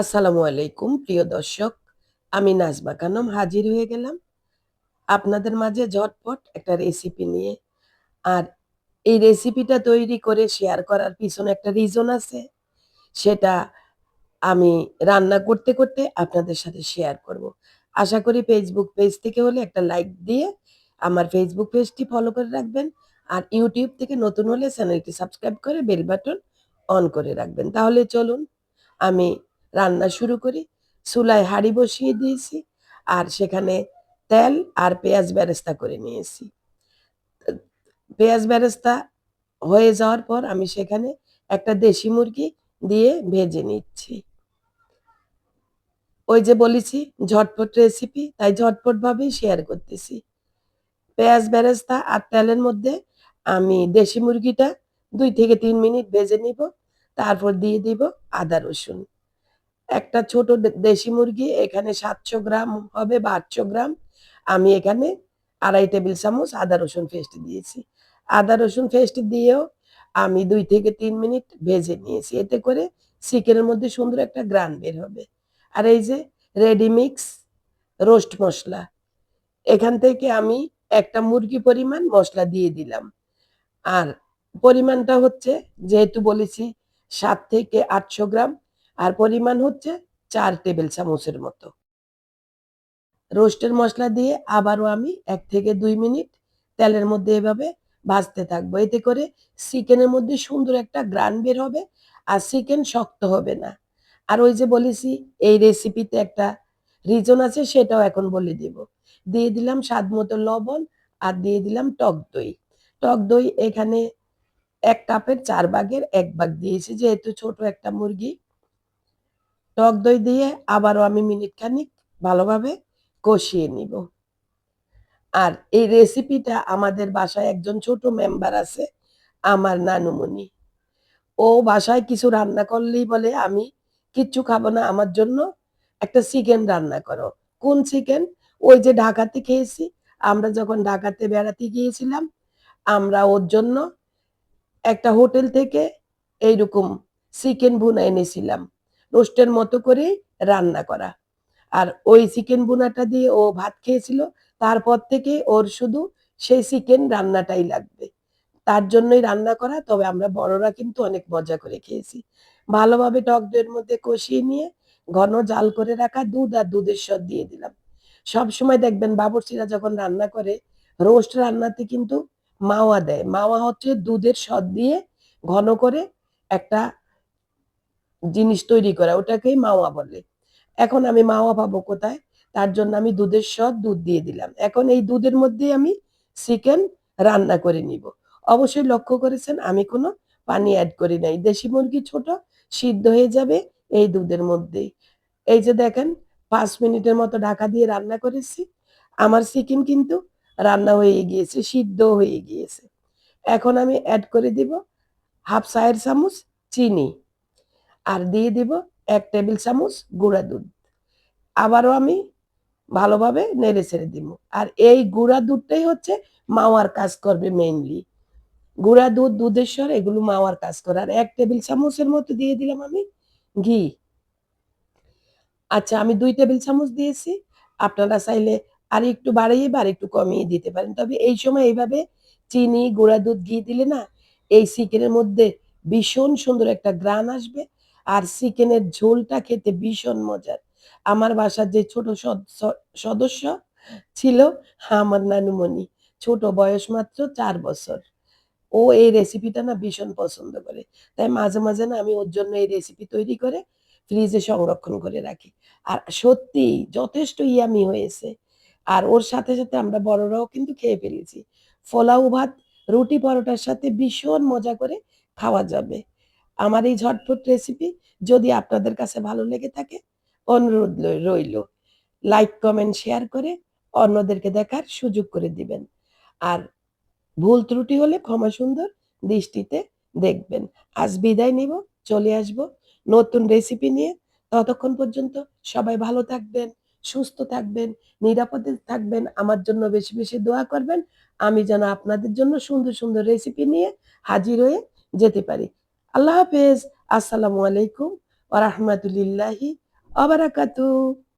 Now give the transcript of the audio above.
আসসালামু আলাইকুম, প্রিয় দর্শক। আমি নাজবা খানম হাজির হয়ে গেলাম। আপনাদের মাঝে ঝটপট একটা রেসিপি নিয়ে। আর এই রেসিপিটা তৈরি করে শেয়ার করার পিছনে একটা রিজন আছে। সেটা আমি রান্না করতে করতে আপনাদের সাথে শেয়ার করব। আশা করি ফেসবুক পেজ থেকে হলে একটা লাইক দিয়ে আমার ফেসবুক পেজটি ফলো করে রাখবেন। আর ইউটিউব থেকে নতুন হলে চ্যানেলটি সাবস্ক্রাইব করে বেল বাটন অন করে রাখবেন। তাহলে চলুন, আমি রান্না শুরু করি। চুলায় হাঁড়ি বসিয়ে দিয়েছি আর সেখানে তেল আর পেঁয়াজ বেরেস্তা করে নিয়েছি। পেঁয়াজ বেরেস্তা হয়ে যাওয়ার পর আমি সেখানে একটা দেশি মুরগি দিয়ে ভেজে নিচ্ছি। ওই যে বলেছি, ঝটপট রেসিপি তাই ঝটপট ভাবেই শেয়ার করতেছি। পেঁয়াজ বেরেস্তা আর তেলের মধ্যে আমি দেশি মুরগিটা দুই থেকে তিন মিনিট ভেজে নিব, তারপর দিয়ে দিব আদা রসুন। একটা ছোট দেশি মুরগি, এখানে সাতশো গ্রাম হবে বা আটশো গ্রাম। আমি এখানে আড়াই টেবিল চামচ আদা রসুন পেস্ট দিয়েছি। আদা রসুন পেস্ট দিয়েও আমি দুই থেকে তিন মিনিট ভেজে নিয়েছি। এতে করে চিকেনের মধ্যে সুন্দর একটা গ্রান বের হবে। আর এই যে রেডি মিক্স রোস্ট মশলা, এখান থেকে আমি একটা মুরগি পরিমাণ মশলা দিয়ে দিলাম। আর পরিমাণটা হচ্ছে, যেহেতু বলেছি, সাত থেকে আটশো গ্রাম আর পরিমাণ হচ্ছে চার টেবিল চামচের মতো। রোস্টের মশলা দিয়ে আবারও আমি এক থেকে দুই মিনিট তেলের মধ্যে এভাবে ভাজতে থাকব। এতে করে চিকেনের মধ্যে সুন্দর একটা গ্রান বের হবে আর চিকেন শক্ত হবে না। আর ওই যে বলেছি, এই রেসিপিতে একটা রিজন আছে, সেটাও এখন বলে দিব। দিয়ে দিলাম স্বাদ মতো লবণ আর দিয়ে দিলাম টক দই। টক দই এখানে এক কাপের চার ভাগের এক ভাগ দিয়েছি, যেহেতু ছোট একটা মুরগি। টক দই দিয়ে আবারও আমি মিনিট খানিক ভালোভাবে কষিয়ে নিব। আর এই রেসিপিটা আমাদের বাসায় একজন ছোট মেম্বার আছে, আমার নানুমণি। ও বাসায় কিছু রান্না করলেই বলে, আমি কিচ্ছু খাব না, আমার জন্য একটা চিকেন রান্না করো। কোন চিকেন? ওই যে ঢাকাতে খেয়েছি। আমরা যখন ঢাকাতে বেড়াতে গিয়েছিলাম, আমরা ওর জন্য একটা হোটেল থেকে এইরকম চিকেন ভুনা এনেছিলাম। রোস্টের মতো করে রান্না করা। আর ওই চিকেন বোনাটা দিয়ে ও ভাত খেয়েছিল, তারপর থেকে ওর শুধু সেই চিকেন রান্নাটাই লাগবে। তার জন্যই রান্না করা, তবে আমরা বড়রা কিন্তু অনেক মজা করে খেয়েছি। ভালোভাবে টক দইয়ের মধ্যে কষিয়ে নিয়ে ঘন জাল করে রাখা দুধ আর দুধের স্বাদ দিয়ে দিলাম। সব সময় দেখবেন বাবরচিরা যখন রান্না করে, রোস্ট রান্নাতে কিন্তু মাওয়া দেয়। মাওয়া হচ্ছে দুধের স্বাদ দিয়ে ঘন করে একটা জিনিস তৈরি করা, ওটাকেই মাওয়া বলে। এখন আমি মাওয়া পাবো কোথায়? তার জন্য আমি দুধের সদ দুধ দিয়ে দিলাম। এখন এই দুধের মধ্যে আমি চিকেন রান্না করে নিব। অবশ্যই লক্ষ্য করেছেন, আমি কোনো পানি অ্যাড করি নাই। দেশি মুরগি ছোট, সিদ্ধ হয়ে যাবে এই দুধের মধ্যেই। এই যে দেখেন, পাঁচ মিনিটের মতো ঢাকা দিয়ে রান্না করেছি। আমার চিকেন কিন্তু রান্না হয়ে গিয়েছে, সিদ্ধ হয়ে গিয়েছে। এখন আমি অ্যাড করে দিব হাফ চায়ের চামচ চিনি। আর দিয়ে দিব এক টেবিল চামচ গুঁড়া দুধ। আবারও আমি ভালোভাবে নেড়ে ছেড়ে দিব। আর এই গুঁড়া দুধটাই হচ্ছে মাওয়ার কাজ করবে মেইনলি গুঁড়া দুধ, দুধের স্বর, এগুলো মাওয়ার কাজ করে। আর এক টেবিল চামচের মতো দিয়ে দিলাম আমি ঘি। আচ্ছা আমি দুই টেবিল চামচ দিয়েছি। আপনারা চাইলে আর একটু বাড়িয়ে বা একটু কমিয়ে দিতে পারেন। তবে এই সময় এইভাবে চিনি, গুঁড়া দুধ, ঘি দিলে না এই চিকেনের মধ্যে ভীষণ সুন্দর একটা গ্রান আসবে। আর চিকেনের ঝোলটা খেতে ভীষণ মজার। আমার বাসার যে ছোট সদস্য ছিল, আমার নানুমণি, ছোট বয়স মাত্র চার বছর। ও এই রেসিপিটা না ভীষণ পছন্দ করে। তাই মাঝে মাঝে না আমি ওর জন্য এই রেসিপি তৈরি করে ফ্রিজে সংরক্ষণ করে রাখি। আর সত্যি যথেষ্ট ইয়ামি হয়েছে। আর ওর সাথে সাথে আমরা বড়রাও কিন্তু খেয়ে ফেলেছি। ফলাউ ভাত, রুটি পরোটার সাথে ভীষণ মজা করে খাওয়া যাবে। আমার এই ঝটপট রেসিপি যদি আপনাদের কাছে ভালো লেগে থাকে, অনুরোধ রইল। লাইক কমেন্ট শেয়ার করে অন্যদেরকে দেখার সুযোগ করে দিবেন। আর ভুল ত্রুটি হলে ক্ষমা সুন্দর দৃষ্টিতে দেখবেন। আজ বিদায় নিব, চলে আসব নতুন রেসিপি নিয়ে। ততক্ষণ পর্যন্ত সবাই ভালো থাকবেন, সুস্থ থাকবেন, নিরাপদে থাকবেন, আমার জন্য বেশি বেশি দোয়া করবেন। আমি যেন আপনাদের জন্য সুন্দর সুন্দর রেসিপি নিয়ে হাজির হয়ে যেতে পারি। আল্লাহ হাফেজ আসসালামু আলাইকুম ওরহমতুল্লাহি ওয়া বারাকাতুহু।